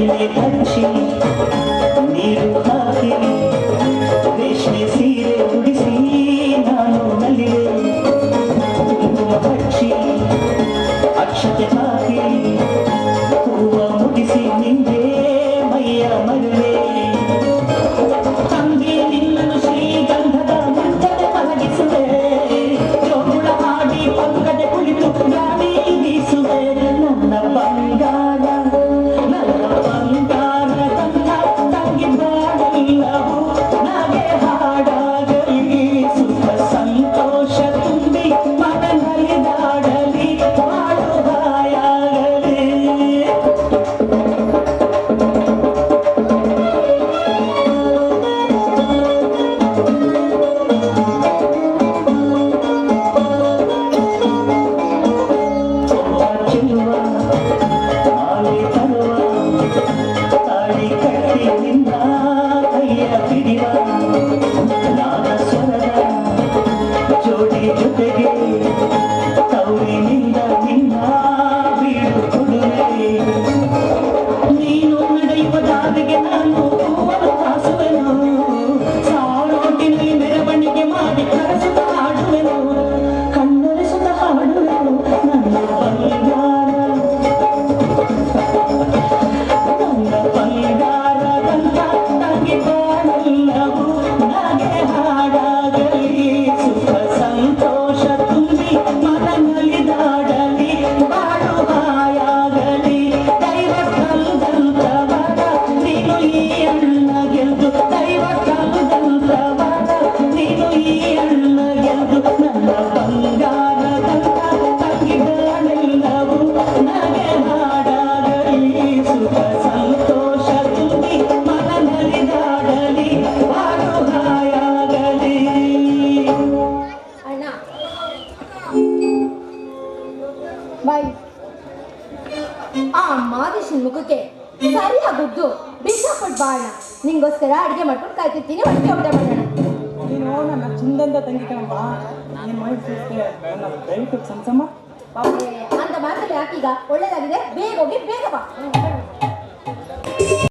你的感情 ಬಾಯಿ ಆ ಮಾದೇಶನ್ ಮುಖಕ್ಕೆ ಸರಿಯಾಗುದ್ದು ಬಿಸ ಕೊಟ್ಟು ಬಾಣ. ನಿಂಗೋಸ್ಕರ ಅಡುಗೆ ಮಾಡ್ಕೊಂಡು ಕಾಯ್ತಿರ್ತೀನಿ ಹೊಟ್ಟೆ ಊಟ ಮಾಡೋಣ. ನೀನು ನನ್ನ ಚಂದಂದ ತಂಗಿ ಕಣಪ್ಪ. ನೀನು ಮೈಸೂರಿಗೆ ನನ್ನ ದಯವಿಟ್ಟು ಸಂಸಮ್ಮ ಅಂತ ಮಾತಲ್ಲಿ ಹಾಕೀಗ ಒಳ್ಳೇದಾಗಿದೆ. ಬೇಗ ಹೋಗಿ ಬೇಗ ಬಾ.